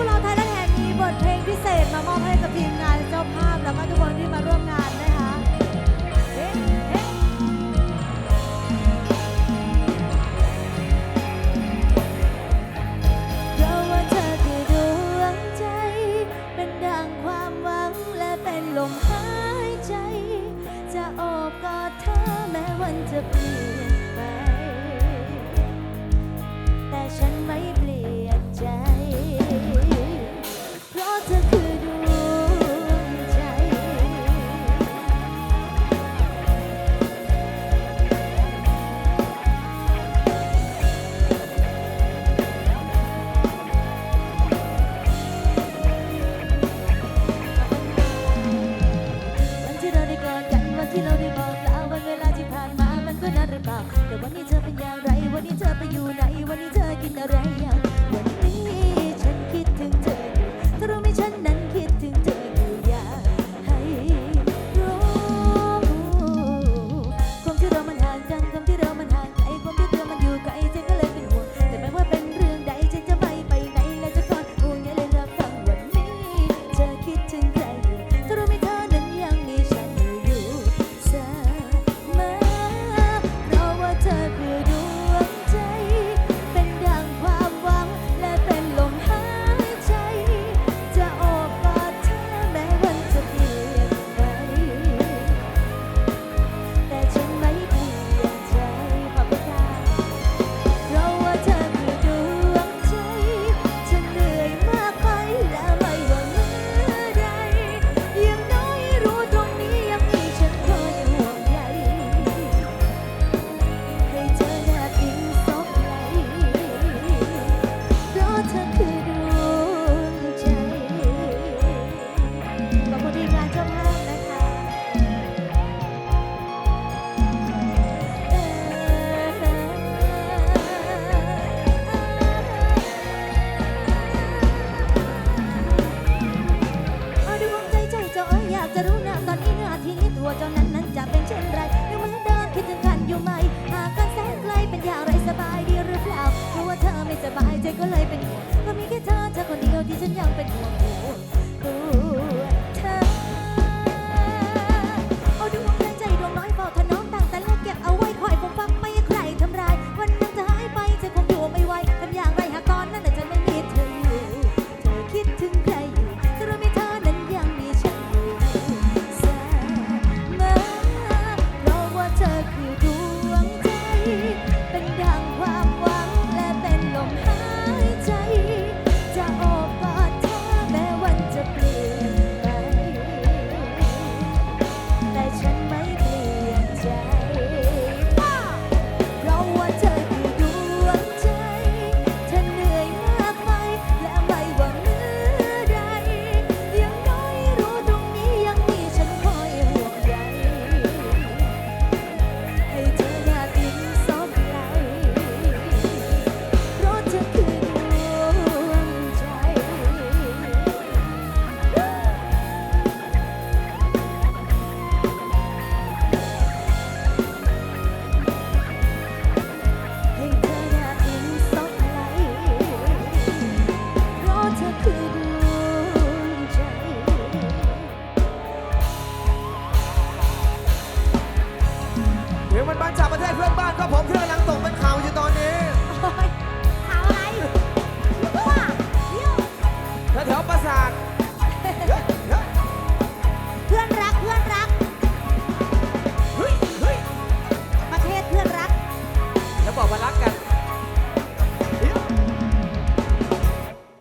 พวกเราไทยและแห่งมีบทเพลงพิเศษมามอบให้กับทีมงานเจ้าภาพ แล้วก็ทุกคนที่มาร่วมงาน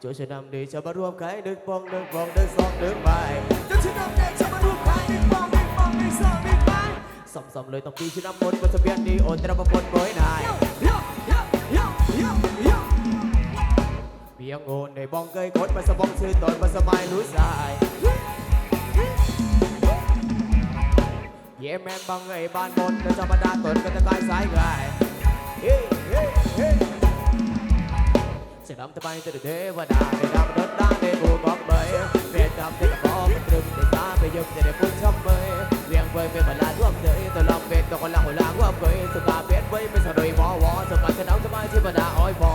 โจชะนำดีชะมารวมขายดึกปองดึกปองดึกสองดึกไปโจชะนำดีชะมารวมขายดึกปองดึกปองดึกสองดึกไปซ่มซ่มเลยต้องปีชะนำมดต์บนสะเบียนดีโอนตระประพลโบยนายเบียงโอนในบองเกยกดมาสะบองชื่อตนมาสบายรู้สายเย่แมนบังไอ้บ้านบนก็จะมาดาตนก็จะตายสายไง รำตะไบติดเทวดาได้ดำรถด้านได้บูบอกเบยเปียนทำได้กระบอกตรึงได้ตาไปยึดได้พุ่งชอบเบยเวียงเบยเป็นบรรดาท่วเตยตะลำเป็นตะคนละหัวลางว่าเบยสุกาเป็ดเบยเป็นสะดุยวอวอสุกาจะน้ำตะไบเทวดาอ้อยพอ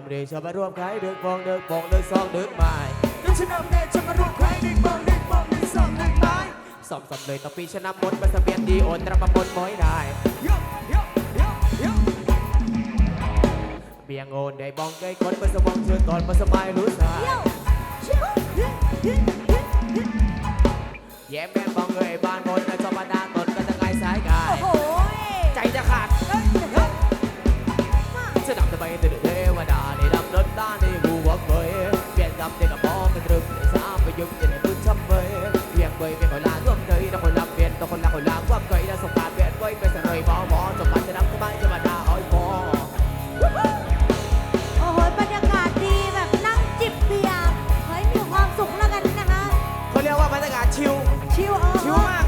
ำเรียชอบมาร่วมใครดือกฟองดืกฟองดืกซองดืกไม้ดืกชนะเดือชอบมาร่วมใครเดือกฟองเดือกฟองเดือกซองเดือกไม้สอบสอบเลยต่อปีชนะหมดมาสเปียนดีโอนระประมนม้อยได้เบียงโอนได้บองได้คนมาสมองเชิญก่อนมาสบายรู้สายแย้มแม่บองเลยบ้านโอนในจอมดาตนก็จะไงสายกายใจจะขาดสนับสบายเดือด หน่อยบอบอจบมาจะนับก็ไม่จะมาด่าอ้อยบอโอ้โหบรรยากาศดีแบบนั่งจิบเบียร์เฮ้ยมีความสุขแล้วกันนะคะเขาเรียกว่าบรรยากาศชิลชิวเออชิลมาก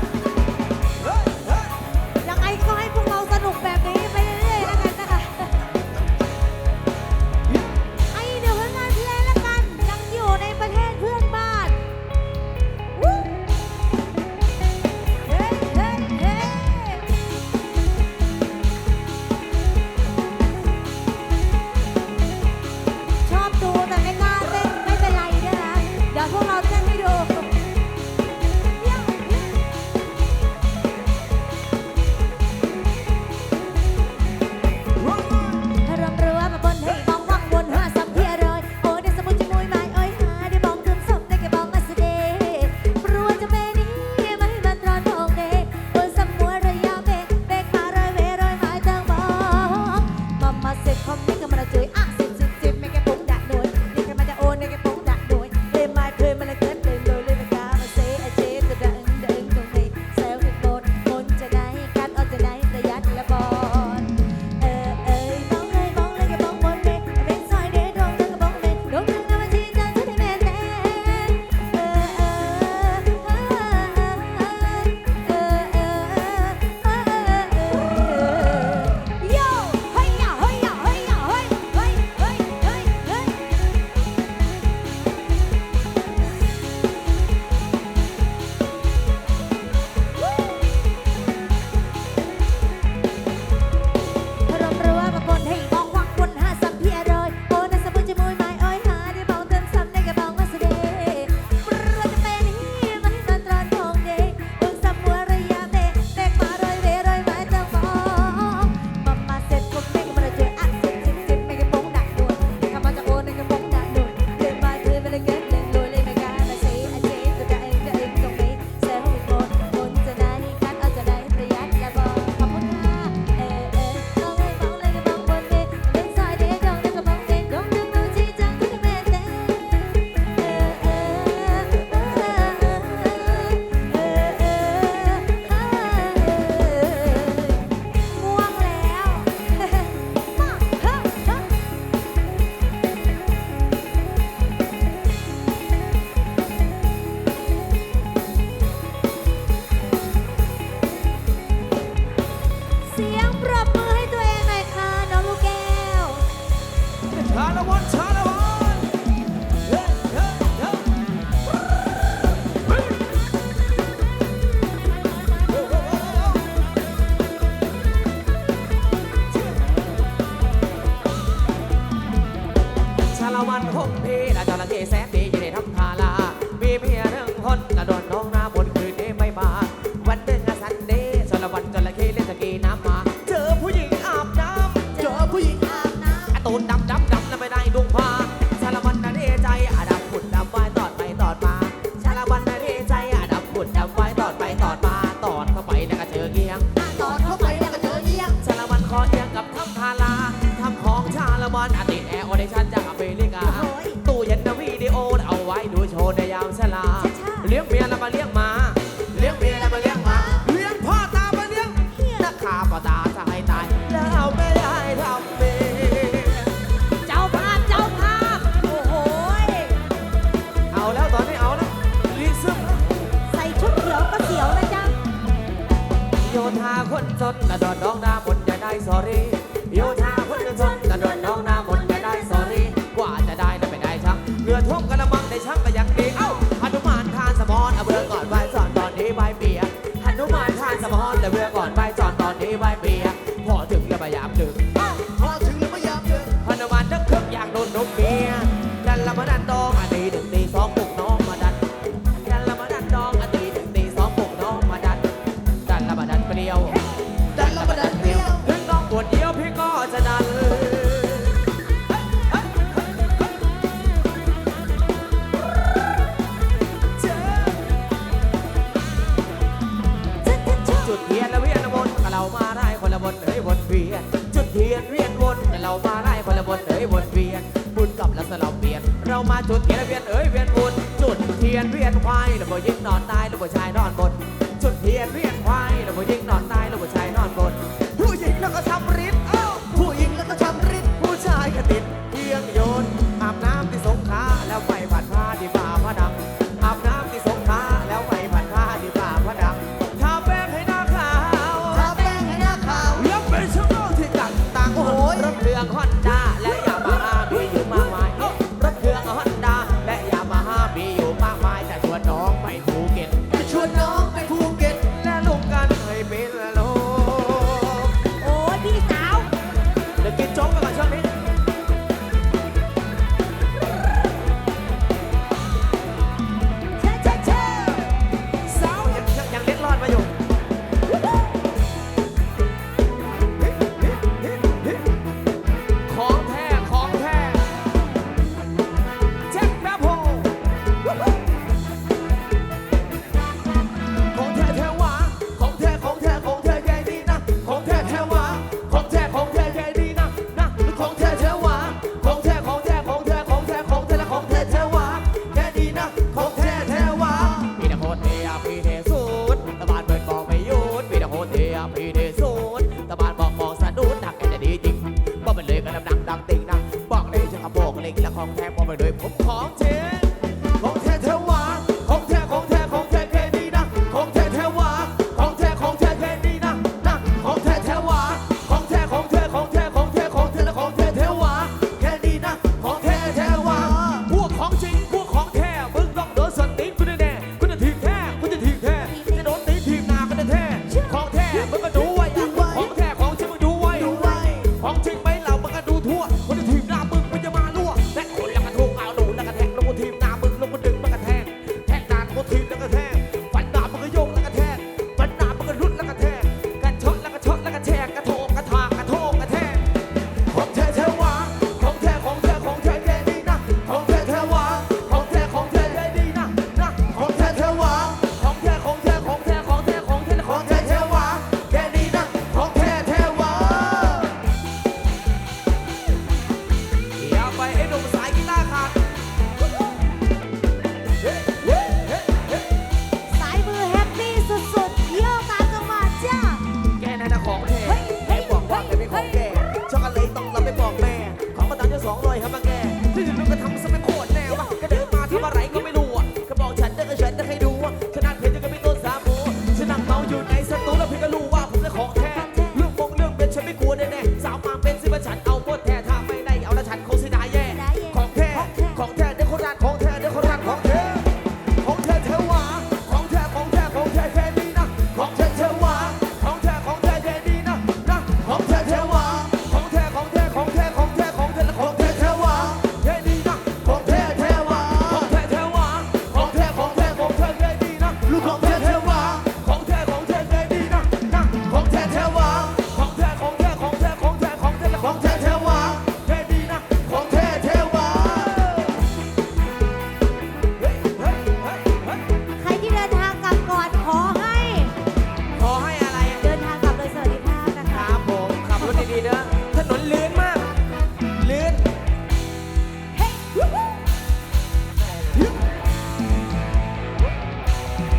ร้อครับ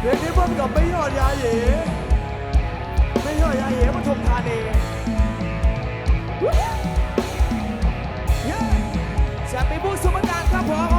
เรื่องนี้เพิ่มกับไม่ยอดยาเย่ไม่ยอดยาเหยปทุมธานีแชมป์มีผู้สุภการครับผม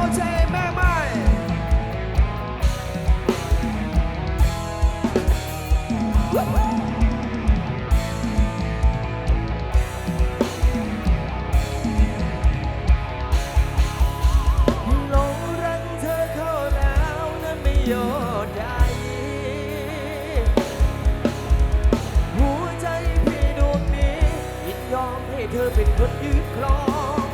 เธอเป็นคนยืนครอง